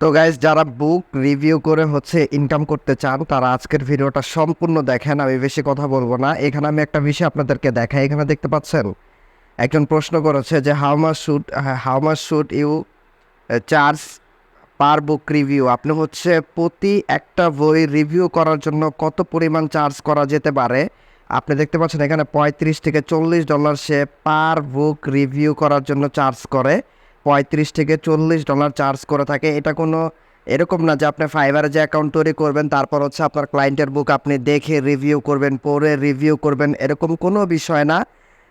তো গাইজ যারা বুক রিভিউ করে হচ্ছে ইনকাম করতে চান, তারা আজকের ভিডিওটা সম্পূর্ণ দেখেন, আমি বেশি কথা বলব না। এখানে আমি একটা বিষয় আপনাদেরকে দেখাই, এখানে দেখতে পাচ্ছেন? একজন প্রশ্ন করেছে যে how much should how much should you charge per book review আপনি হচ্ছে প্রতি একটা বই রিভিউ করার জন্য কত পরিমাণ চার্জ করা যেতে পারে? আপনি দেখতে পাচ্ছেন এখানে পঁয়ত্রিশ থেকে চল্লিশ ডলার সে পার বুক রিভিউ করার জন্য চার্জ করে। পঁয়ত্রিশ থেকে চল্লিশ ডলার চার্জ করে থাকে। এটা কোনো এরকম না যে আপনি ফাইবারে যে অ্যাকাউন্ট তৈরি করবেন, তারপর হচ্ছে আপনার ক্লায়েন্টের বুক আপনি দেখে রিভিউ করবেন, পড়ে রিভিউ করবেন, এরকম কোনো বিষয় না।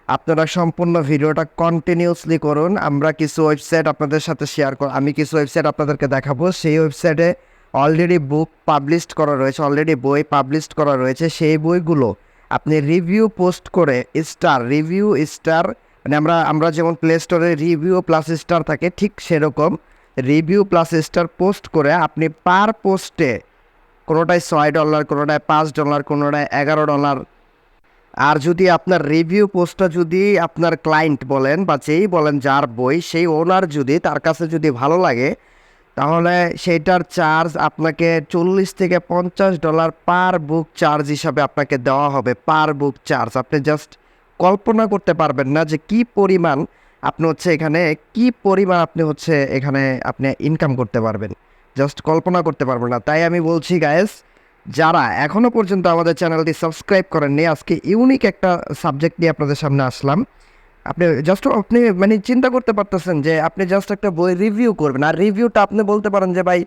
আপনারা সম্পূর্ণ ভিডিওটা কন্টিনিউসলি করুন। আমরা কিছু ওয়েবসাইট আপনাদের সাথে শেয়ার কর আমি কিছু ওয়েবসাইট আপনাদেরকে দেখাবো। সেই ওয়েবসাইটে অলরেডি বুক পাবলিশড করা রয়েছে অলরেডি বই পাবলিশড করা রয়েছে। সেই বইগুলো আপনি রিভিউ পোস্ট করে স্টার রিভিউ স্টার মানে আমরা আমরা যেমন প্লে স্টোরে রিভিউ প্লাস স্টার থাকে, ঠিক সেরকম রিভিউ প্লাস স্টার পোস্ট করে আপনি পার পোস্টে কোনোটায় ছয় ডলার কোনোটায় পাঁচ ডলার কোনোটায় এগারো ডলার আর যদি আপনার রিভিউ পোস্টটা যদি আপনার ক্লায়েন্ট বলেন বা যেই বলেন যার বই, সেই ওনার যদি, তার কাছে যদি ভালো লাগে, তাহলে সেইটার চার্জ আপনাকে চল্লিশ থেকে পঞ্চাশ ডলার পার বুক চার্জ হিসাবে আপনাকে দেওয়া হবে পার বুক চার্জ আপনি জাস্ট কল্পনা করতে পারবেন না যে কি পরিমাণ আপনি হচ্ছে এখানে, কি পরিমাণ আপনি হচ্ছে এখানে আপনি ইনকাম করতে পারবেন। জাস্ট কল্পনা করতে পারবেন না। তাই আমি বলছি গায়েস যারা এখনও পর্যন্ত আমাদের চ্যানেলটি সাবস্ক্রাইব করেননি, আজকে ইউনিক একটা সাবজেক্ট নিয়ে আপনাদের সামনে আসলাম। আপনি জাস্ট আপনি মানে চিন্তা করতে পারতেছেন যে আপনি জাস্ট একটা বই রিভিউ করবেন। আর রিভিউটা আপনি বলতে পারেন যে, ভাই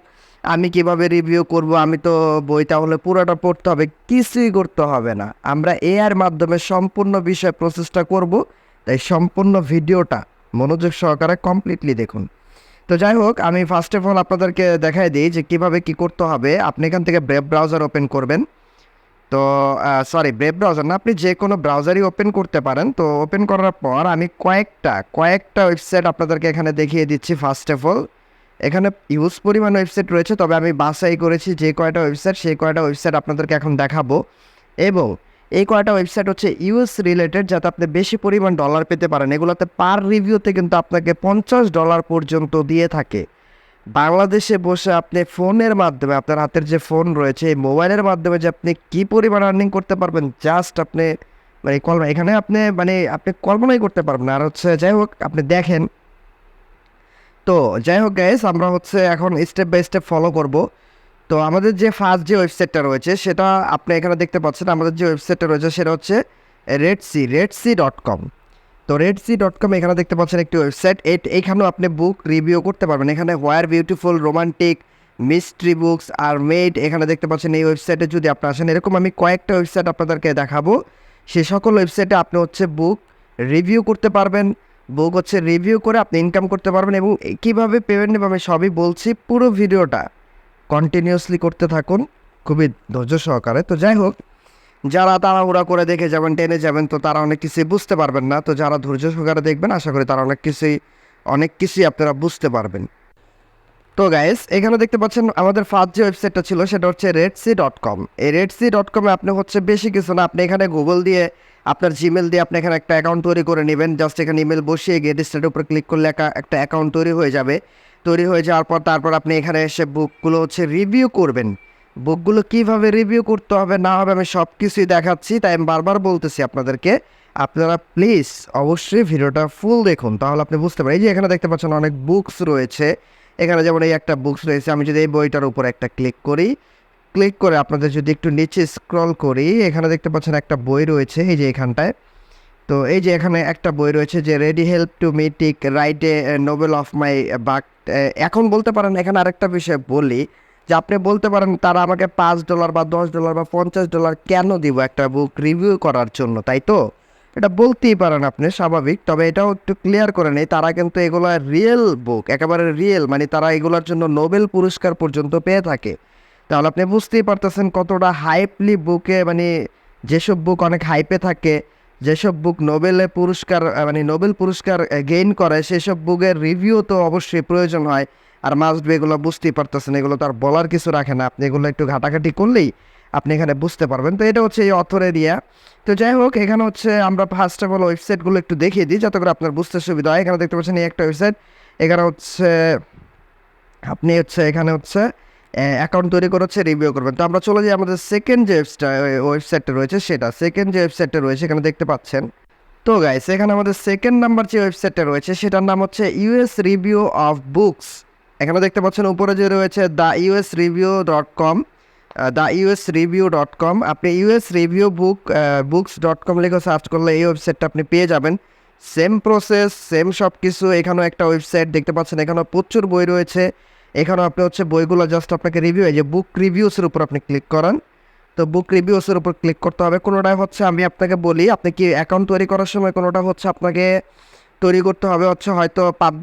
আমি কীভাবে রিভিউ করব? আমি তো বই তাহলে পুরোটা পড়তে হবে। কিছুই করতে হবে না। আমরা এআর মাধ্যমে সম্পূর্ণ বিষয় প্রসেসটা করব। তাই সম্পূর্ণ ভিডিওটা মনোযোগ সহকারে কমপ্লিটলি দেখুন। তো যাই হোক, আমি ফার্স্ট অফ অল আপনাদেরকে দেখাই দিই যে কীভাবে কি করতে হবে। আপনি এখান থেকে ব্রেভ ব্রাউজার ওপেন করবেন। তো সরি ব্রেভ ব্রাউজার না, আপনি যে কোনো ব্রাউজারই ওপেন করতে পারেন। তো ওপেন করার পর আমি কয়েকটা কয়েকটা ওয়েবসাইট আপনাদেরকে এখানে দেখিয়ে দিচ্ছি ফার্স্ট অফ অল এখানে ইউজ পরিমাণ ওয়েবসাইট রয়েছে, তবে আমি বাছাই করেছি যে কয়টা ওয়েবসাইট সেই কয়টা ওয়েবসাইট আপনাদেরকে এখন দেখাবো। এবং এই কয়টা ওয়েবসাইট হচ্ছে ইউএস রিলেটেড যাতে আপনি বেশি পরিমাণ ডলার পেতে পারেন। এগুলোতে পার রিভিউতে কিন্তু আপনাকে পঞ্চাশ ডলার পর্যন্ত দিয়ে থাকে। বাংলাদেশে বসে আপনি ফোনের মাধ্যমে, আপনার হাতের যে ফোন রয়েছে, এই মোবাইলের মাধ্যমে যে আপনি কী পরিমাণ আর্নিং করতে পারবেন জাস্ট আপনি মানে কল্পনা এখানে আপনি মানে আপনি কল্পনাই করতে পারবেন আর হচ্ছে যাই হোক, আপনি দেখেন তো যাই হোক গাইস আমরা হচ্ছে এখন স্টেপ বাই স্টেপ ফলো করব। তো আমাদের যে ফার্স্ট যে ওয়েবসাইটটা রয়েছে, সেটা আপনি এখানে দেখতে পাচ্ছেন, আমাদের যে ওয়েবসাইটটা রয়েছে, সেটা হচ্ছে Reedsy Reedsy dot com তো রেড সি ডট কম এখানে দেখতে পাচ্ছেন একটি ওয়েবসাইট এইখানেও আপনি বুক রিভিউ করতে পারবেন। এখানে where beautiful romantic mystery books are made এখানে দেখতে পাচ্ছেন এই ওয়েবসাইটে যদি আপনি আসেন, এরকম আমি কয়েকটা ওয়েবসাইট আপনাদেরকে দেখাবো। সে সকল ওয়েবসাইটে আপনি হচ্ছে বুক রিভিউ করতে পারবেন। বুক হচ্ছে রিভিউ করে আপনি ইনকাম করতে পারবেন এবং কীভাবে পেমেন্ট নেবেন আমি সবই বলছি পুরো ভিডিওটা কন্টিনিউয়াসলি করতে থাকুন, খুবই ধৈর্য সহকারে। তো যাই হোক, যারা তাড়াহুড়া করে দেখে যাবেন, টেনে যাবেন, তো তারা অনেক কিছুই বুঝতে পারবেন না। তো যারা ধৈর্য সহকারে দেখবেন, আশা করি তারা অনেক কিছুই অনেক কিছুই আপনারা বুঝতে পারবেন। তো গাইস এখানে দেখতে পাচ্ছেন আমাদের ফার্স্ট যে ওয়েবসাইটটা ছিল, সেটা হচ্ছে রেডসি ডট কম এই রেডসি ডট কমে আপনি হচ্ছে বেশি কিছু না, আপনি এখানে গুগল দিয়ে আপনার জিমেল দিয়ে আপনি এখানে একটা অ্যাকাউন্ট তৈরি করে নেবেন। জাস্ট এখানে ইমেল বসিয়ে গিয়ে ডিস্টারের উপর ক্লিক করলে একটা- একটা অ্যাকাউন্ট তৈরি হয়ে যাবে। তৈরি হয়ে যাওয়ার পর তারপর আপনি এখানে এসে বুকগুলো হচ্ছে রিভিউ করবেন। বুকগুলো কীভাবে রিভিউ করতে হবে না হবে আমি সব কিছুই দেখাচ্ছি, তাই আমি বারবার বলতেছি আপনাদেরকে। আপনারা প্লিজ অবশ্যই ভিডিওটা ফুল দেখুন। তাহলে আপনি বুঝতে পারেন, এই যে এখানে দেখতে পাচ্ছেন অনেক বুকস রয়েছে। এখানে যেমন এই একটা বুকস রয়েছে, আমি যদি এই বইটার উপর একটা ক্লিক করি ক্লিক করে আপনাদের যদি একটু নিচে স্ক্রল করি, এখানে দেখতে পাচ্ছেন একটা বই রয়েছে, এই যে এখানটায়। তো এই যে এখানে একটা বই রয়েছে যে ready help to mythic write a novel of my buck এখন বলতে পারেন, এখানে আরেকটা বিষয় বলি, যে আপনি বলতে পারেন তারা আমাকে পাঁচ ডলার বা দশ ডলার বা পঞ্চাশ ডলার কেন দিব একটা বুক রিভিউ করার জন্য, তাই তো? এটা বলতেই পারেন আপনি, স্বাভাবিক। তবে এটাও একটু ক্লিয়ার করে নেই, তারা কিন্তু এগুলো রিয়েল বুক একেবারে রিয়েল মানে তারা এগুলোর জন্য নোবেল পুরস্কার পর্যন্ত পেয়ে থাকে। তাহলে আপনি বুঝতেই পারতেছেন কতটা হাইপলি বুকে মানে যেসব বুক অনেক হাইপে থাকে, যেসব বুক নোবেলে পুরস্কার মানে নোবেল পুরস্কার গেইন করে, সেসব বুকের রিভিউ তো অবশ্যই প্রয়োজন হয়। আর মাস্ট বি এগুলো বুঝতেই পারতেছেন, এগুলো তো আর বলার কিছু রাখে না। আপনি এগুলো একটু ঘাটাঘাটি করলেই আপনি এখানে বুঝতে পারবেন। তো এটা হচ্ছে এই অথর এরিয়া তো যাই হোক, এখানে হচ্ছে আমরা ফার্স্ট অফ অল ওয়েবসাইটগুলো একটু দেখিয়ে দিই, যাতে করে আপনার বুঝতে সুবিধা হয়। এখানে দেখতে পাচ্ছেন এই একটা ওয়েবসাইট এখানে হচ্ছে, আপনি হচ্ছে, এখানে হচ্ছে অ্যাকাউন্ট তৈরি করে হচ্ছে রিভিউ করবেন। তো আমরা চলে যাই আমাদের সেকেন্ড যে ওয়েবসাইটটা রয়েছে, সেটা। সেকেন্ড যে ওয়েবসাইটটা রয়েছে, এখানে দেখতে পাচ্ছেন। তো গাইস এখানে আমাদের সেকেন্ড নাম্বার যে ওয়েবসাইটটা রয়েছে, সেটার নাম হচ্ছে ইউএস রিভিউ অফ বুকস এখানে দেখতে পাচ্ছেন, উপরে যে রয়েছে the US review dot com the US review dot com আপনি US review book books dot com লিখে সার্চ করলে এই ওয়েবসাইটটা আপনি পেয়ে যাবেন। সেম প্রসেস সেম সব কিছু এখানেও একটা ওয়েবসাইট দেখতে পাচ্ছেন, এখানেও প্রচুর বই রয়েছে। এখানেও আপনি হচ্ছে বইগুলো জাস্ট আপনাকে রিভিউ এই যে বুক রিভিউসের উপর আপনি ক্লিক করেন। তো বুক রিভিউসের উপর ক্লিক করতে হবে। কোনোটা হচ্ছে আমি আপনাকে বলি, আপনি কি অ্যাকাউন্ট তৈরি করার সময় কোনোটা হচ্ছে আপনাকে তৈরি করতে হবে হচ্ছে হয়তো পাব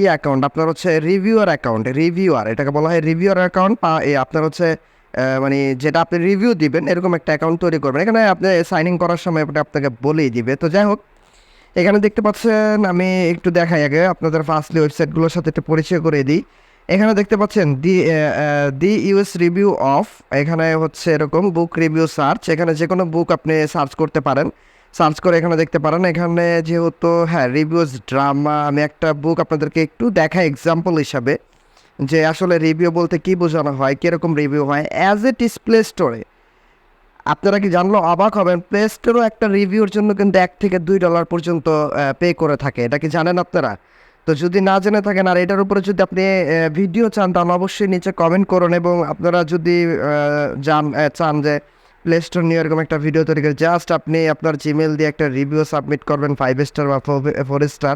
ই অ্যাকাউন্ট আপনার হচ্ছে রিভিউয়ার অ্যাকাউন্ট রিভিউয়ার এটাকে বলা হয় রিভিউয়ার অ্যাকাউন্ট বা আপনার হচ্ছে মানে যেটা আপনি রিভিউ দিবেন, এরকম একটা অ্যাকাউন্ট তৈরি করবেন। এখানে আপনি সাইন ইন করার সময় এটা আপনাকে বলেই দিবে। তো যাই হোক, এখানে দেখতে পাচ্ছেন, আমি একটু দেখাই আগে, আপনাদের ফার্স্টলি ওয়েবসাইটগুলোর সাথে একটু পরিচয় করে দিই। এখানে দেখতে পাচ্ছেন, the the US review of, এখানে হচ্ছে এরকম বুক রিভিউ সার্চ, এখানে যে কোনো বুক আপনি সার্চ করতে পারেন। সার্চ করে এখানে দেখতে পারেন, এখানে যেহেতু হ্যাঁ রিভিউজ ড্রামা, আমি একটা বুক আপনাদেরকে একটু দেখা এক্সাম্পল হিসাবে, যে আসলে রিভিউ বলতে কি বোঝানো হয়, কীরকম রিভিউ হয়। অ্যাজ এ ইস প্লে স্টোরে আপনারা কি জানলো অবাক হবেন প্লে স্টোরও একটা রিভিউর জন্য কিন্তু এক থেকে দুই ডলার পর্যন্ত পে করে থাকে, এটা কি জানেন আপনারা? তো যদি না জেনে থাকেন, আর এটার উপরে যদি আপনি ভিডিও চান, তাহলে অবশ্যই নিচে কমেন্ট করুন এবং আপনারা যদি জান চান যে প্লে স্টোর নিয়ে এরকম একটা ভিডিও তৈরি করে জাস্ট আপনি আপনার জিমেল দিয়ে একটা রিভিউ সাবমিট করবেন ফাইভ স্টার বা ফোর স্টার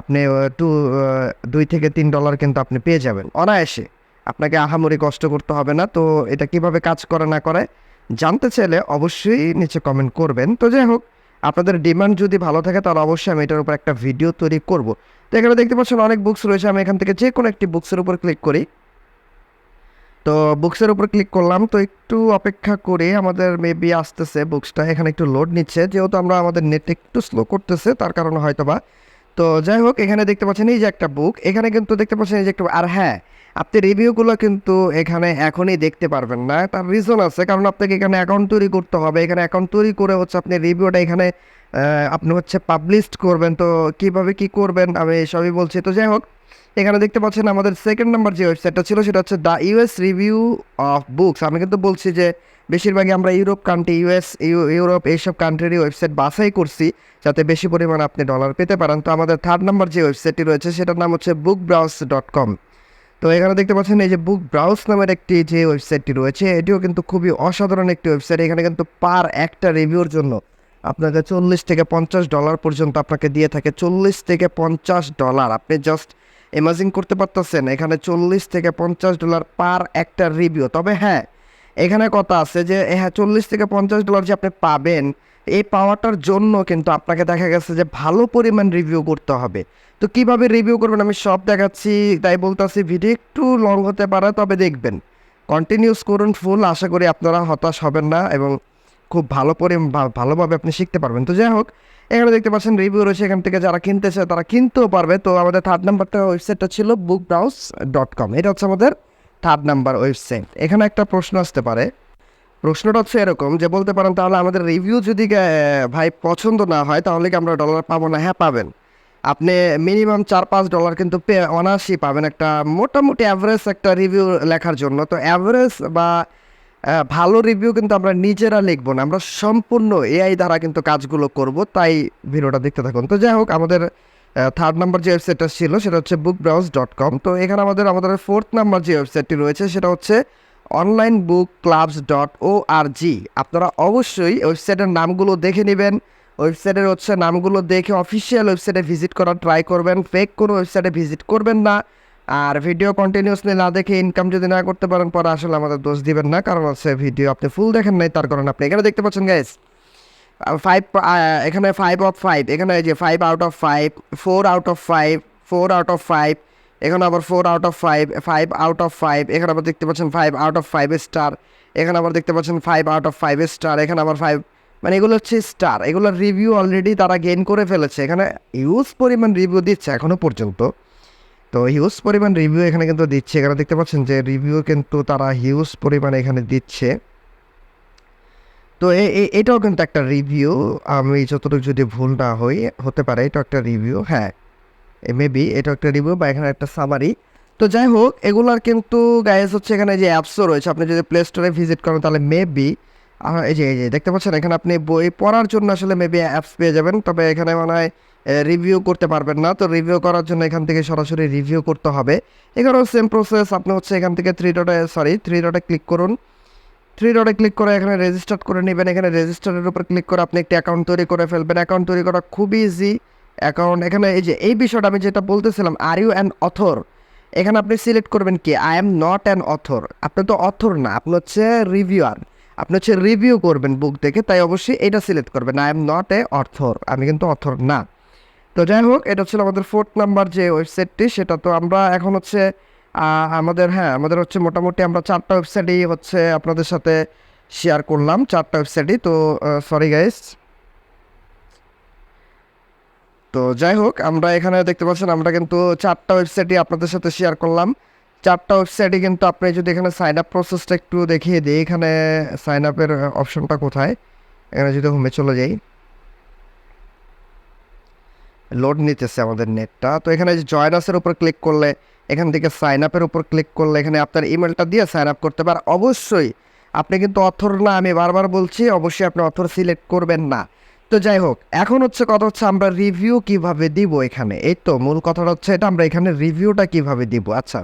আপনি টু দুই থেকে তিন ডলার কিন্তু আপনি পেয়ে যাবেন। অনায়াসে। আপনাকে আহামরি কষ্ট করতে হবে না, তো এটা কীভাবে কাজ করে না করে, জানতে চাইলে অবশ্যই নিচে কমেন্ট করবেন। তো যাই হোক আপনাদের ডিমান্ড যদি ভালো থাকে, তাহলে অবশ্যই আমি এটার উপর একটা ভিডিও তৈরি করব। তো এখানে দেখতে পাচ্ছেন অনেক বুকস রয়েছে, আমি এখান থেকে যে কোনো একটি বুকসের উপর ক্লিক করি। তো বুকসের উপর ক্লিক করলাম, তো একটু অপেক্ষা করে আমাদের মেবি আসতেছে বুকসটা এখানে একটু লোড নিচ্ছে। যেহেতু আমরা আমাদের নেট একটু স্লো করতেছে, তার কারণে হয়তো বা তো যাই হোক, এখানে দেখতে পাচ্ছেন এই যে একটা বুক এখানে কিন্তু দেখতে পাচ্ছেন এই যে একটা, আর হ্যাঁ আপনি রিভিউগুলো কিন্তু এখানে এখনই দেখতে পারবেন না। তার রিজন আছে, কারণ আপনাকে এখানে অ্যাকাউন্ট তৈরি করতে হবে। এখানে অ্যাকাউন্ট তৈরি করে হচ্ছে আপনি রিভিউটা এখানে আপনি হচ্ছে পাবলিশ করবেন। তো কীভাবে কি করবেন, আমি সবই বলছি। তো যাই হোক, এখানে দেখতে পাচ্ছেন আমাদের সেকেন্ড নাম্বার যে ওয়েবসাইটটা ছিল, সেটা হচ্ছে the US review of books আমি কিন্তু বলছি যে বেশিরভাগই আমরা ইউরোপ কান্ট্রি ইউএস ইউরোপ এইসব কান্ট্রির ওয়েবসাইট বাছাই করছি যাতে বেশি পরিমাণ আপনি ডলার পেতে পারেন। তো আমাদের থার্ড নাম্বার যে ওয়েবসাইটটি রয়েছে সেটার নাম হচ্ছে বুক ব্রাউজ ডট কম তো এখানে দেখতে পাচ্ছেন এই যে বুক ব্রাউজ নামের একটি যে ওয়েবসাইটটি রয়েছে, এটিও কিন্তু খুবই অসাধারণ একটি ওয়েবসাইট এখানে কিন্তু পার একটা রিভিউর জন্য আপনাকে চল্লিশ থেকে পঞ্চাশ ডলার পর্যন্ত আপনাকে দিয়ে থাকে চল্লিশ থেকে পঞ্চাশ ডলার আপনি জাস্ট ইমাজিন করতে পারতেছেন, এখানে চল্লিশ থেকে পঞ্চাশ ডলার পার একটা রিভিউ তবে হ্যাঁ এখানে কথা আছে যে হ্যাঁ চল্লিশ থেকে পঞ্চাশ ডলার যে আপনি পাবেন, এই পাওয়াটার জন্য কিন্তু আপনাকে দেখা গেছে যে ভালো পরিমাণ রিভিউ করতে হবে। তো কীভাবে রিভিউ করবেন আমি সব দেখাচ্ছি, তাই বলতেছি ভিডিও একটু লং হতে পারে, তবে দেখবেন। কন্টিনিউস করুন ফুল আশা করি আপনারা হতাশ হবেন না এবং খুব ভালো পরি ভালোভাবে আপনি শিখতে পারবেন। তো যাই হোক, এখানে দেখতে পাচ্ছেন রিভিউ রয়েছে, এখান থেকে যারা কিনতে চায় তারা কিনতেও পারবে। তো আমাদের থার্ড নাম্বারটা ওয়েবসাইটটা ছিল বুক ব্রাউজ ডট কম এটা হচ্ছে আমাদের থার্ড নাম্বার ওয়েবসাইট এখানে একটা প্রশ্ন আসতে পারে। প্রশ্নটা হচ্ছে এরকম যে বলতে পারেন তাহলে আমাদের রিভিউ যদি ভাই পছন্দ না হয় তাহলে কি আমরা ডলার পাবো না? হ্যাঁ পাবেন। আপনি মিনিমাম চার পাঁচ ডলার কিন্তু পে, অনায়াসই পাবেন। একটা মোটামুটি অ্যাভারেজ একটা রিভিউ লেখার জন্য। তো অ্যাভারেজ বা ভালো রিভিউ কিন্তু আমরা নিজেরা লিখব না। আমরা সম্পূর্ণ এআই দ্বারা কিন্তু কাজগুলো করব। তাই ভিডিওটা দেখতে থাকুন। তো যাই হোক, আমাদের থার্ড নাম্বার যে ওয়েবসাইটটা ছিল, সেটা হচ্ছে বুক ব্রাউজ ডট কম তো এখানে আমাদের আমাদের ফোর্থ নাম্বার যে ওয়েবসাইটটি রয়েছে, সেটা হচ্ছে online book clubs dot O R G আপনারা অবশ্যই ওয়েবসাইটের নামগুলো দেখে নেবেন। ওয়েবসাইটের হচ্ছে নামগুলো দেখে অফিসিয়াল ওয়েবসাইটে ভিজিট করার ট্রাই করবেন। ফেক কোনো ওয়েবসাইটে ভিজিট করবেন না। আর ভিডিও কন্টিনিউসলি না দেখে ইনকাম যদি না করতে পারেন, পরে আসলে আমাদের দোষ দিবেন না, কারণ হচ্ছে ভিডিও আপনি ফুল দেখেন নাই, তার কারণে আপনি এখানে দেখতে পাচ্ছেন গাইস ফাইভ এখানে ফাইভ অফ ফাইভ এখানে যে five out of five four out of five four out of five এখানে আবার four out of five five out of five এখানে আবার দেখতে পাচ্ছেন five out of five star এখানে আবার দেখতে পাচ্ছেন five out of five star এখানে আবার ফাইভ মানে এগুলো হচ্ছে স্টার এগুলোর রিভিউ অলরেডি তারা গেইন করে ফেলেছে, এখানে ইউজ পরিমাণ রিভিউ দিচ্ছে এখনও পর্যন্ত, তো হিউজ পরিমাণ রিভিউ এখানে কিন্তু দিচ্ছে, এখানে দেখতে পাচ্ছেন যে রিভিউ কিন্তু তারা হিউজ পরিমাণে এখানে দিচ্ছে। তো এটাও কিন্তু একটা রিভিউ আমি যতটুকু যদি ভুল না হই, হতে পারে এটা একটা রিভিউ হ্যাঁ। মেবি এটা একটা রিভিউ বা এখানে একটা সামারি তো যাই হোক, এগুলার কিন্তু গাইজ হচ্ছে এখানে যে অ্যাপসও রয়েছে, আপনি যদি প্লে স্টোরে ভিজিট করেন, তাহলে মেবি এই যে এই যে, দেখতে পাচ্ছেন, এখানে আপনি বই পড়ার জন্য আসলে মেবি অ্যাপস পেয়ে যাবেন, তবে এখানে মনে হয় রিভিউ করতে পারবেন না। তো রিভিউ করার জন্য এখান থেকে সরাসরি রিভিউ করতে হবে। এখানেও সেম প্রসেস আপনি হচ্ছে এখান থেকে থ্রি ডটে সরি থ্রি ডটে ক্লিক করুন। থ্রি ডটে ক্লিক করে এখানে রেজিস্টার করে নেবেন। এখানে রেজিস্টারের উপর ক্লিক করে আপনি একটি অ্যাকাউন্ট তৈরি করে ফেলবেন। অ্যাকাউন্ট তৈরি করা খুবই ইজি অ্যাকাউন্ট এখানে এই যে, এই বিষয়টা আমি যেটা বলতেছিলাম আর ইউ অ্যান অথর এখানে আপনি সিলেক্ট করবেন কি I am not an author আপনি তো অথর না, আপনি হচ্ছে রিভিউয়ার আপনি হচ্ছে রিভিউ করবেন বুক দেখে, তাই অবশ্যই এটা সিলেক্ট করবেন। I am not a author আমি কিন্তু অথর না। তো যাই হোক, এটা ছিল আমাদের ফোর্থ নাম্বার যে ওয়েবসাইটটি সেটা তো আমরা এখন হচ্ছে আমাদের হ্যাঁ আমাদের হচ্ছে মোটামুটি আমরা চারটা ওয়েবসাইটই হচ্ছে আপনাদের সাথে শেয়ার করলাম, চারটা ওয়েবসাইটই তো সরি গাইস তো যাই হোক, আমরা এখানে দেখতে পাচ্ছেন আমরা কিন্তু চারটা ওয়েবসাইটই আপনাদের সাথে শেয়ার করলাম। চারটা ওয়েবসাইটে কিন্তু আপনি যদি এখানে সাইন আপ প্রসেসটা একটু দেখিয়ে দিই, এখানে সাইন আপের অপশনটা কোথায়? এখানে যদি হোমে চলে যাই। লোড নিতেছে আমাদের নেটটা তো এখানে যে জয়নাসের উপর ক্লিক করলে, এখান থেকে সাইন আপের উপর ক্লিক করলে এখানে আপনার ইমেলটা দিয়ে সাইন আপ করতে পার। অবশ্যই আপনি কিন্তু অথর না, আমি বারবার বলছি, অবশ্যই আপনি অথর সিলেক্ট করবেন না। তো যাই হোক, এখন হচ্ছে কথা হচ্ছে আমরা রিভিউ কীভাবে দিব এখানে? এই তো, মূল কথাটা হচ্ছে এটা, আমরা এখানে রিভিউটা কীভাবে দিব? আচ্ছা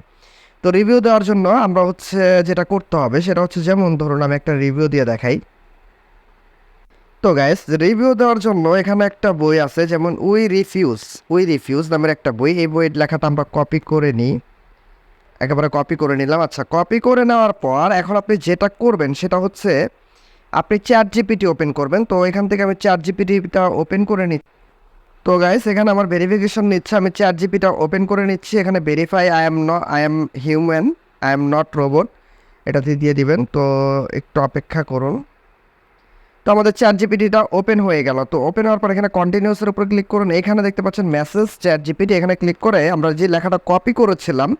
তো রিভিউ দেওয়ার জন্য আমরা হচ্ছে যেটা করতে হবে, সেটা হচ্ছে যেমন ধরুন আমি একটা রিভিউ দিয়ে দেখাই। তো গাইস রিভিউ দেওয়ার জন্য এখানে একটা বই আছে, যেমন উই রিফিউজ উই রিফিউজ নামের একটা বই। এই বইয়ের লেখাটা আমরা কপি করে নিই। একেবারে কপি করে নিলাম। আচ্ছা কপি করে নেওয়ার পর এখন আপনি যেটা করবেন সেটা হচ্ছে, আপনি চ্যাট জিপিটি ওপেন করবেন। তো এখান থেকে আমি চ্যাট জিপিটিটা ওপেন করে নিই তো গাইস এখানে আমার ভেরিফিকেশন নিচ্ছে। আমি চ্যাট জিপিটা ওপেন করে নিচ্ছি। এখানে ভেরিফাই আই এম ন I am human I am not robot এটাতে দিয়ে দিবেন। তো একটু অপেক্ষা করুন। তো আমাদের চ্যাট জিপিটিটা ওপেন হয়ে গেল। তো ওপেন হওয়ার পর এখানে কন্টিনিউসের উপর ক্লিক করুন। এখানে দেখতে পাচ্ছেন মেসেজ চ্যাট জিপিটি এখানে ক্লিক করে আমরা যে লেখাটা কপি করেছিলাম,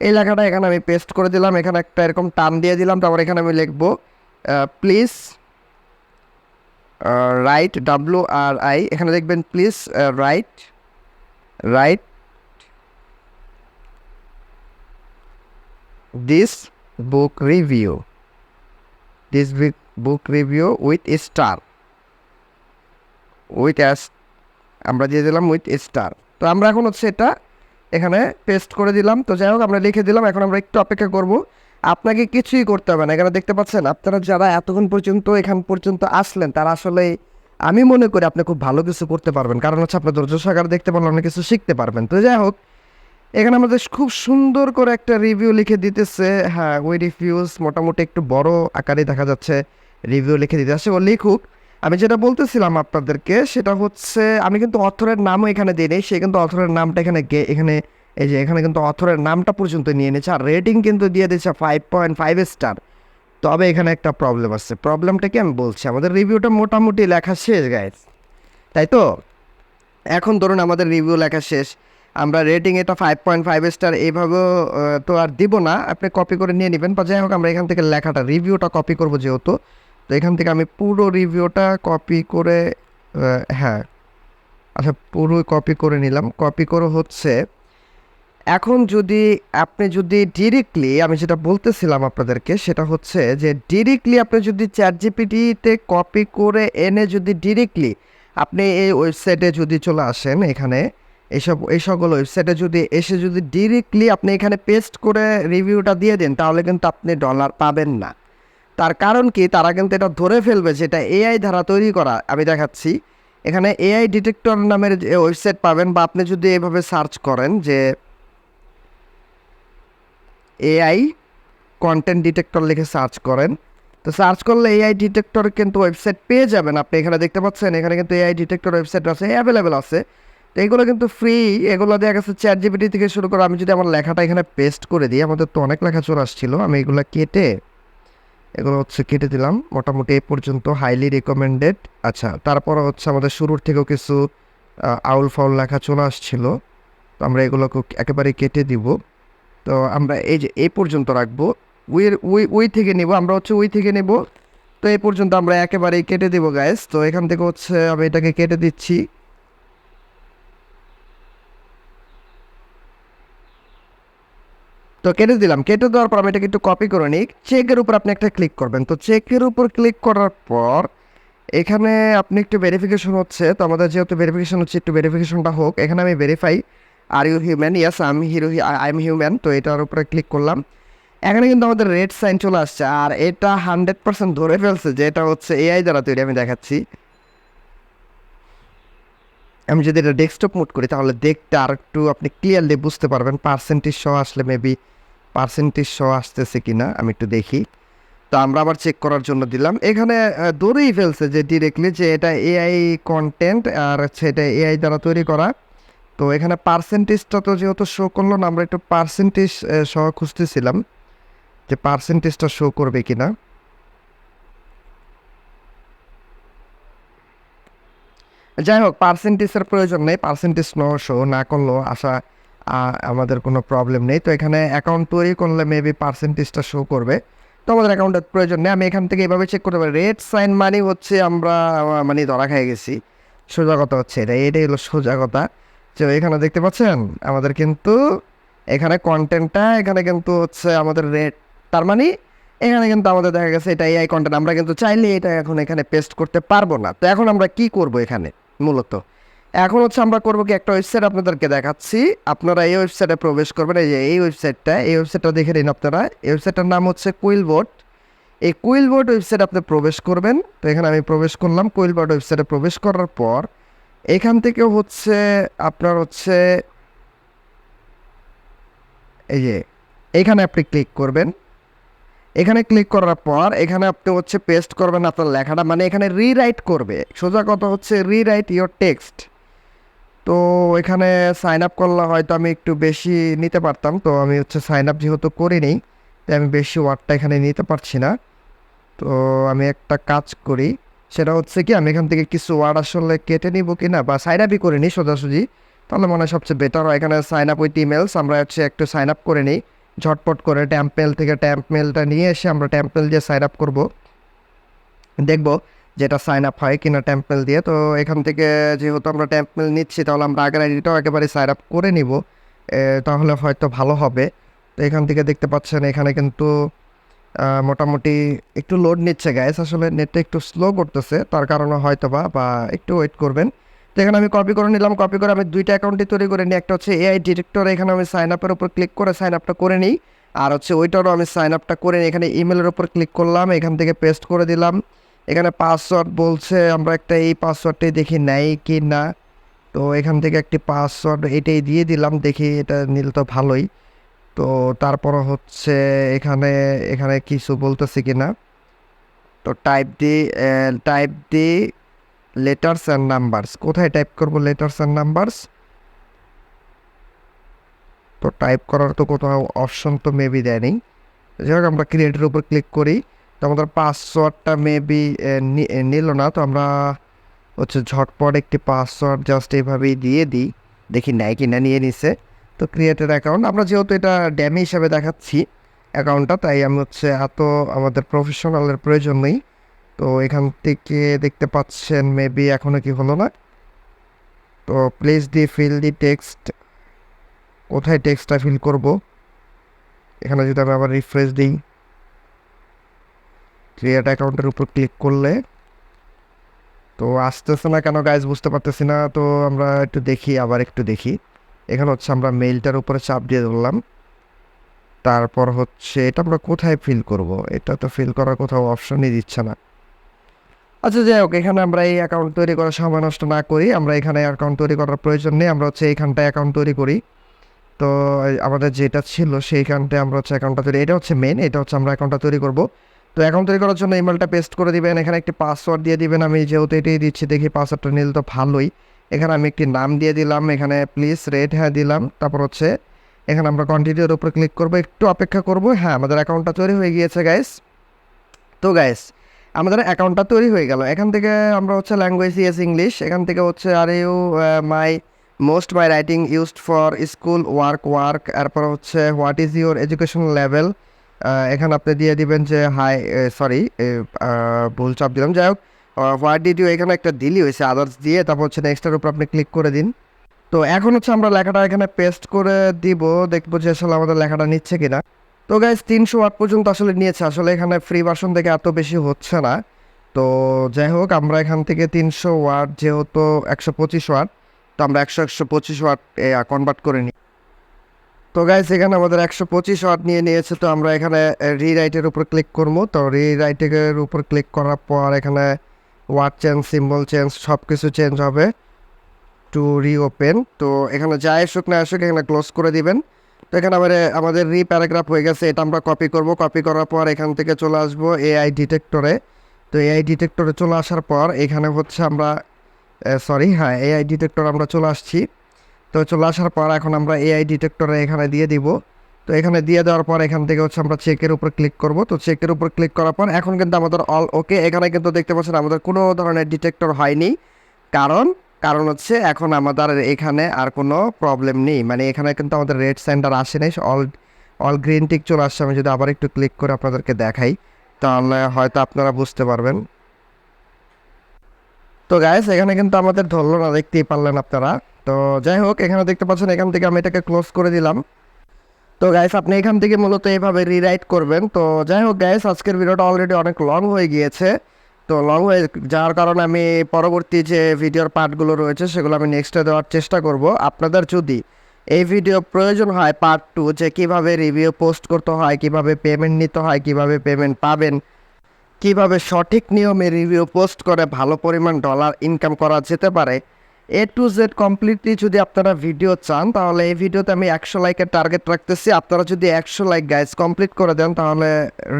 এই লেখাটা এখানে আমি পেস্ট করে দিলাম। এখানে একটা এরকম টান দিয়ে দিলাম। তারপর এখানে আমি লিখব please write W R I এখানে দেখবেন please write write this book review this book review with star with as আমরা দিয়ে দিলাম উইথ স্টার তো আমরা এখন হচ্ছে এটা এখানে পেস্ট করে দিলাম। তো যাই হোক, আমরা লিখে দিলাম। এখন আমরা একটু অপেক্ষা করব। আপনাকে কিছুই করতে হবে না। এখানে দেখতে পাচ্ছেন, আপনারা যারা এতক্ষণ পর্যন্ত, এখান পর্যন্ত আসলেন, তারা আসলে আমি মনে করি আপনি খুব ভালো কিছু করতে পারবেন। কারণ হচ্ছে আপনার ধৈর্য দেখতে পারলে অনেক কিছু শিখতে পারবেন। তো যাই হোক, এখানে আমাদের খুব সুন্দর করে একটা রিভিউ লিখে দিতেছে। হ্যাঁ ওই রিভিউস মোটামুটি একটু বড় আকারে দেখা যাচ্ছে। রিভিউ লিখে দিতে। আসে ও লিখুক। আমি যেটা বলতেছিলাম আপনাদেরকে, সেটা হচ্ছে, আমি কিন্তু অথরের নামও এখানে দিই সে কিন্তু অথরের নামটা এখানে গে, এখানে, এই যে, এখানে কিন্তু অথরের নামটা পর্যন্ত নিয়ে নিয়েছে, আর রেটিং কিন্তু দিয়ে দিয়েছে ফাইভ পয়েন্ট ফাইভ স্টার তবে এখানে একটা প্রবলেম আছে। প্রবলেমটা কি আমি বলছি? আমাদের রিভিউটা মোটামুটি লেখা শেষ গাইজ তাই তো? এখন ধরুন আমাদের রিভিউ লেখা শেষ। আমরা রেটিং এটা ফাইভ পয়েন্ট ফাইভ স্টার এইভাবেও তো আর দিব না। আপনি কপি করে নিয়ে নেবেন, বা যাই হোক, আমরা এখান থেকে লেখাটা রিভিউটা কপি করব যেহেতু। তো এখান থেকে আমি পুরো রিভিউটা কপি করে হ্যাঁ। আচ্ছা পুরো কপি করে নিলাম। কপি করে হচ্ছে, এখন যদি আপনি যদি ডিরেক্টলি আমি যেটা বলতেছিলাম আপনাদেরকে, সেটা হচ্ছে যে ডিরেক্টলি আপনি যদি চ্যাট জিপিটিতে কপি করে এনে যদি ডিরেক্টলি আপনি এই ওয়েবসাইটে যদি চলে আসেন এখানে এইসব এই সকল ওয়েবসাইটে যদি এসে যদি ডিরেক্টলি আপনি এখানে পেস্ট করে রিভিউটা দিয়ে দেন, তাহলে কিন্তু আপনি ডলার পাবেন না। তার কারণ কি? তারা কিন্তু এটা ধরে ফেলবে যেটা এআই দ্বারা তৈরি করা। আমি দেখাচ্ছি। এখানে এআই ডিটেক্টর নামের যে ওয়েবসাইট পাবেন বা আপনি যদি এভাবে সার্চ করেন যে এআই কন্টেন্ট ডিটেক্টর লিখে সার্চ করেন, তো সার্চ করলে এআই ডিটেক্টর কিন্তু ওয়েবসাইট পেয়ে যাবেন। আপনি এখানে দেখতে পাচ্ছেন, এখানে কিন্তু এআই ডিটেক্টর ওয়েবসাইট আছে অ্যাভেলেবেল আছে। তো এগুলো কিন্তু ফ্রি এগুলো দেখা গেছে চ্যাট জিপিটি থেকে শুরু করে আমি যদি আমার লেখাটা এখানে পেস্ট করে দিই, আমাদের তো অনেক লেখা চলে আসছিল, আমি এগুলো কেটে এগুলো হচ্ছে কেটে দিলাম। মোটামুটি এ পর্যন্ত হাইলি রেকমেন্ডেড আচ্ছা তারপর হচ্ছে আমাদের শুরুর থেকেও কিছু আউল ফাউল লেখা চলে আসছিল। তো আমরা এগুলোকে একেবারে কেটে দিব। তো আমরা এই যে, এই পর্যন্ত রাখব। উইয়ের উই উই থেকে নেব, আমরা হচ্ছে উই থেকে নেব। তো এই পর্যন্ত আমরা একেবারেই কেটে দেবো গ্যাস তো এখান থেকে হচ্ছে আমি এটাকে কেটে দিচ্ছি। তো কেটে দিলাম। কেটে দেওয়ার পর আমি এটাকে একটু কপি করে নিই। চেকের উপর আপনি একটা ক্লিক করবেন। তো চেকের উপর ক্লিক করার পর এখানে আপনি একটু ভেরিফিকেশন হচ্ছে। তো আমাদের যেহেতু ভেরিফিকেশন হচ্ছে, একটু ভেরিফিকেশনটা হোক। এখানে আমি verify are you human yes আমি হিরো আই এম হিউম্যান তো এটার উপরে ক্লিক করলাম। এখানে কিন্তু আমাদের রেড সাইন চলে আসছে। আর এটা হান্ড্রেড পার্সেন্ট ধরে ফেলছে যে এটা হচ্ছে এআই দ্বারা তৈরি, আমি দেখাচ্ছি। আমি যদি এটা ডেস্কটপ মোড করি, তাহলে দেখতে আর একটু আপনি ক্লিয়ারলি বুঝতে পারবেন। পার্সেন্টেজ শো আসলে মেবি পার্সেন্টেজ শো আসতেছে কি না আমি একটু দেখি। তো আমরা আবার চেক করার জন্য দিলাম। এখানে ধরেই ফেলছে যে ডিরেক্টলি যে এটা এআই কন্টেন্ট আর হচ্ছে এটা এআই দ্বারা তৈরি করা। তো এখানে পার্সেন্টেজটা তো যেহেতু শো করল না, আমরা একটু পার্সেন্টেজ সহ খুঁজতেছিলাম যে পার্সেন্টেজটা শো করবে কি না যাই হোক পার্সেন্টেজের প্রয়োজন নেই পার্সেন্টেজ শো না করলেও আশা আমাদের কোনো প্রবলেম নেই। তো এখানে অ্যাকাউন্ট তৈরি করলে মেবি পার্সেন্টেজটা শো করবে। তো আমাদের অ্যাকাউন্টের প্রয়োজন নেই। আমি এখান থেকে এভাবে চেক করতে পারি। রেড সাইন মানি হচ্ছে আমরা মানে ধরা খেয়ে গেছি। সোজা কথা হচ্ছে এটা। এটাই হলো সোজা কথা। তো এখানে দেখতে পাচ্ছেন? আমাদের কিন্তু এখানে কন্টেন্টটা এখানে কিন্তু হচ্ছে আমাদের রেড তার মানে এখানে কিন্তু আমাদের দেখা গেছে এটা এআই কন্টেন্ট আমরা কিন্তু চাইলে এটা এখন এখানে পেস্ট করতে পারব না। তো এখন আমরা কি করব এখানে? মূলত। এখন হচ্ছে আমরা করব কি, একটা ওয়েবসাইট আপনাদেরকে দেখাচ্ছি। আপনারা এই ওয়েবসাইটে প্রবেশ করবেন, এই যে এই ওয়েবসাইটটা এই ওয়েবসাইটটা দেখে নিন আপনারা। এই ওয়েবসাইটটার নাম হচ্ছে কুইলবোর্ড এই কুইল কুইলবোর্ড ওয়েবসাইট আপনি প্রবেশ করবেন। তো এখানে আমি প্রবেশ করলাম কুইল কুইলবোর্ড ওয়েবসাইটে প্রবেশ করার পর, এখান থেকে হচ্ছে আপনার হচ্ছে এই যে, এখানে আপনি ক্লিক করবেন। এখানে ক্লিক করার পর, এখানে আপনি হচ্ছে পেস্ট করবেন আপনার লেখাটা। মানে এখানে রিরাইট করবে। সোজা কথা হচ্ছে রিরাইট ইয়োর টেক্সট তো এখানে সাইন আপ করলে হয়তো আমি একটু বেশি নিতে পারতাম। তো আমি হচ্ছে সাইন আপ যেহেতু করিনি, তাই আমি বেশি ওয়ার্ডটা এখানে নিতে পারছি না। তো আমি একটা কাজ করি, সেটা হচ্ছে কি, আমি এখান থেকে কিছু ওয়ার্ড আসলে কেটে নিব কি না বা সাইন আপই করে নিই সোজাসুজি, তাহলে মনে হয় সবচেয়ে বেটার হয়। এখানে সাইন আপ উইথ ইমেলস আমরা হচ্ছে একটু সাইন আপ করে নিই। ঝটপট করে ট্যাম্পেল থেকে ট্যাম্পমেলটা নিয়ে এসে আমরা ট্যাম্পেল দিয়ে সাইন আপ করব। দেখব যেটা সাইন আপ হয় কিনা ট্যাম্পেল দিয়ে। তো এখান থেকে যেহেতু আমরা ট্যাম্পেল নিচ্ছি, তাহলে আমরা আগের আইডিটাও একেবারে সাইন আপ করে নিব। তাহলে হয়তো ভালো হবে। তো এখান থেকে দেখতে পাচ্ছেন, এখানে কিন্তু মোটামুটি একটু লোড নিচ্ছে গ্যাস আসলে নেটটা একটু স্লো করতেছে, তার কারণে হয়তো বা বা একটু ওয়েট করবেন। তো এখানে আমি কপি করে নিলাম। কপি করে আমি দুইটা অ্যাকাউন্টই তৈরি করে নিই। একটা হচ্ছে এআই ডিরেক্টর এখানে আমি সাইন আপের উপর ক্লিক করে সাইন আপটা করে নিই। আর হচ্ছে ওইটারও আমি সাইন আপটা করে নিই। এখানে ইমেলের উপর ক্লিক করলাম, এখান থেকে পেস্ট করে দিলাম। এখানে পাসওয়ার্ড বলছে, আমরা একটা এই পাসওয়ার্ডটাই দেখি নেই কি না। তো এখান থেকে একটি পাসওয়ার্ড এটাই দিয়ে দিলাম, দেখি এটা নিল তো ভালোই। তো তারপর হচ্ছে এখানে এখানে কিছু বলতেছে কি না? তো type the type the letters and numbers কোথায় টাইপ করব লেটার্স অ্যান্ড নাম্বারস তো টাইপ করার তো কোথাও অপশন তো মেবি দেয়নি। যাই হোক, আমরা ক্রিয়েটের উপর ক্লিক করি। তো আমাদের পাসওয়ার্ডটা মেবি নিল না, তো আমরা হচ্ছে ঝটপট একটি পাসওয়ার্ড জাস্ট এইভাবেই দিয়ে দিই। দেখি নেয় কি না নিয়ে নিছে। তো ক্রিয়েটেড অ্যাকাউন্ট আমরা যেহেতু এটা ড্যামি হিসাবে দেখাচ্ছি অ্যাকাউন্টটা তাই আমি হচ্ছে এত আমাদের প্রফেশনালের প্রয়োজন নেই। তো এখান থেকে দেখতে পাচ্ছেন মেবি এখনও কি হলো না। তো please the fill the text কোথায় টেক্সটটা ফিল করব? এখানে যদি আমি আবার রিফ্রেশ দিই। ক্রিয়েট অ্যাকাউন্টের উপর ক্লিক করলে, তো আসতেছে না কেন গাইজ বুঝতে পারতেছি না, তো আমরা একটু দেখি, আবার একটু দেখি। এখানে হচ্ছে আমরা মেইলটার উপরে চাপ দিয়ে ধরলাম। তারপর হচ্ছে এটা আমরা কোথায় ফিল করব? এটা তো ফিল করার কোথাও অপশনই দিচ্ছে না। আচ্ছা যাই হোক, এখানে আমরা এই অ্যাকাউন্ট তৈরি করার সময় নষ্ট না করি। আমরা এখানে অ্যাকাউন্ট তৈরি করার প্রয়োজন নেই। আমরা হচ্ছে এইখানটায় অ্যাকাউন্ট তৈরি করি। তো আমাদের যেটা ছিল সেইখানটায় আমরা হচ্ছে অ্যাকাউন্টটা তৈরি এটা হচ্ছে মেন এটা হচ্ছে আমরা অ্যাকাউন্টটা তৈরি করব। তো অ্যাকাউন্ট তৈরি করার জন্য ইমেলটা পেস্ট করে দিবেন। এখানে একটি পাসওয়ার্ড দিয়ে দিবেন। আমি যেহেতু এটাই দিচ্ছি, দেখি পাসওয়ার্ডটা নিল তো ভালোই। এখানে আমি একটি নাম দিয়ে দিলাম। এখানে প্লিজ রেড হ্যাঁ দিলাম। তারপর হচ্ছে এখানে আমরা কন্টিনিউর উপর ক্লিক করব। একটু অপেক্ষা করব। হ্যাঁ আমাদের অ্যাকাউন্টটা তৈরি হয়ে গিয়েছে গাইস তো গাইস আমাদের অ্যাকাউন্টটা তৈরি হয়ে গেল। এখান থেকে আমরা হচ্ছে ল্যাঙ্গুয়েজ ইয়েস ইংলিশ এখান থেকে হচ্ছে are you my most my writing used for school work work এরপর হচ্ছে what is your education level এখানে আপনি দিয়ে দিবেন যে হাই সরি ভুল চাপ দিলাম। যাই হোক হোয়াট ডিড ইউ এখানে একটা দিলি হয়েছে আদার্স দিয়ে, তারপর হচ্ছে নেক্সটের উপর আপনি ক্লিক করে দিন। তো এখন হচ্ছে আমরা লেখাটা এখানে পেস্ট করে দিব, দেখব যে আসলে আমাদের লেখাটা নিচ্ছে কিনা। তো গাইজ তিনশো ওয়াট পর্যন্ত আসলে নিয়েছে, আসলে এখানে ফ্রি ভার্সন থেকে এত বেশি হচ্ছে না। তো যাই হোক, আমরা এখান থেকে তিনশো ওয়াট যেহেতু একশো পঁচিশ ওয়াট তো আমরা একশো একশো পঁচিশ ওয়াট কনভার্ট করে নিই। তো গাইস এখানে আমাদের একশো পঁচিশ ওয়াট নিয়ে নিয়েছে, তো আমরা এখানে রিরাইটের উপর ক্লিক করব। তো রিরাইটের উপর ক্লিক করার পর এখানে ওয়াট চেঞ্জ সিম্বল চেঞ্জ সব কিছু চেঞ্জ হবে টু রিওপেন তো এখানে যা আসুক না আসুক, এখানে ক্লোজ করে দিবেন। তো এখানে আমাদের আমাদের রি প্যারাগ্রাফ হয়ে গেছে, এটা আমরা কপি করব। কপি করার পর এখান থেকে চলে আসব এআই ডিটেক্টরে তো এআই ডিটেক্টরে চলে আসার পর এখানে হচ্ছে আমরা সরি হ্যাঁ এআই ডিটেক্টর আমরা চলে আসছি। তো চলে আসার পর এখন আমরা এআই ডিটেক্টরে এখানে দিয়ে দিব। তো এখানে দিয়ে দেওয়ার পর এখান থেকে হচ্ছে আমরা চেকের উপর ক্লিক করব। তো চেকের উপর ক্লিক করার পর এখন কিন্তু আমাদের অল ওকে এখানে কিন্তু দেখতে পাচ্ছেন আমাদের কোনো ধরনের ডিটেক্টর হয়নি। কারণ কারণ হচ্ছে এখন আমাদের এখানে আর কোনো প্রবলেম নেই। মানে এখানে কিন্তু আমাদের রেড সেন্টার আসে নাই অল অল গ্রিন টিক চলে আসছে। আমি যদি আবার একটু ক্লিক করে আপনাদেরকে দেখাই, তাহলে হয়তো আপনারা বুঝতে পারবেন। তো গাইস এখানে কিন্তু আমাদের ধরলো না দেখতেই পারলেন আপনারা। তো যাই হোক, এখানে দেখতে পাচ্ছেন, এখান থেকে আমি এটাকে ক্লোজ করে দিলাম। তো গাইস আপনি এখান থেকে মূলত এইভাবে রিরাইট করবেন। তো যাই হোক গাইস আজকের ভিডিওটা অলরেডি অনেক লং হয়ে গিয়েছে। তো লং হয়ে যাওয়ার কারণে আমি পরবর্তী যে ভিডিওর পার্টগুলো রয়েছে, সেগুলো আমি নেক্সটে দেওয়ার চেষ্টা করব। আপনাদের যদি এই ভিডিও প্রয়োজন হয় পার্ট টু যে কীভাবে রিভিউ পোস্ট করতে হয়, কীভাবে পেমেন্ট নিতে হয়, কীভাবে পেমেন্ট পাবেন কীভাবে সঠিক নিয়মে রিভিউ পোস্ট করে ভালো পরিমাণ ডলার ইনকাম করা যেতে পারে? এ টু জেড কমপ্লিটলি যদি আপনারা ভিডিও চান, তাহলে এই ভিডিওতে আমি একশো লাইকের টার্গেট রাখতেছি। আপনারা যদি একশো লাইক গাইজ কমপ্লিট করে দেন, তাহলে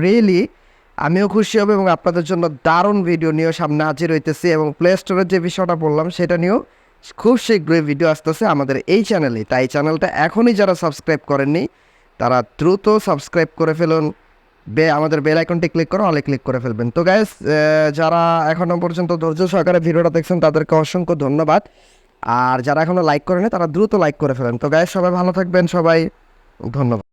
রিয়েলি আমিও খুশি হব এবং আপনাদের জন্য দারুণ ভিডিও নিয়েও সামনে হাজির হইতেছি এবং প্লে স্টোরের যে বিষয়টা বললাম, সেটা নিয়েও খুব শীঘ্রই ভিডিও আসতেছে আমাদের এই চ্যানেলে তাই চ্যানেলটা এখনই যারা সাবস্ক্রাইব করেননি, তারা দ্রুত সাবস্ক্রাইব করে ফেলুন। বে, আমাদের বেল আইকনটি ক্লিক করো, অলে ক্লিক করে ফেলবেন। তো গ্যাস যারা এখনও পর্যন্ত ধৈর্য সহকারে ভিডিওটা দেখছেন, তাদেরকে অসংখ্য ধন্যবাদ। আর যারা এখনও লাইক করেনি তারা দ্রুত লাইক করে ফেলেন। তো গ্যাস সবাই ভালো থাকবেন, সবাই ধন্যবাদ।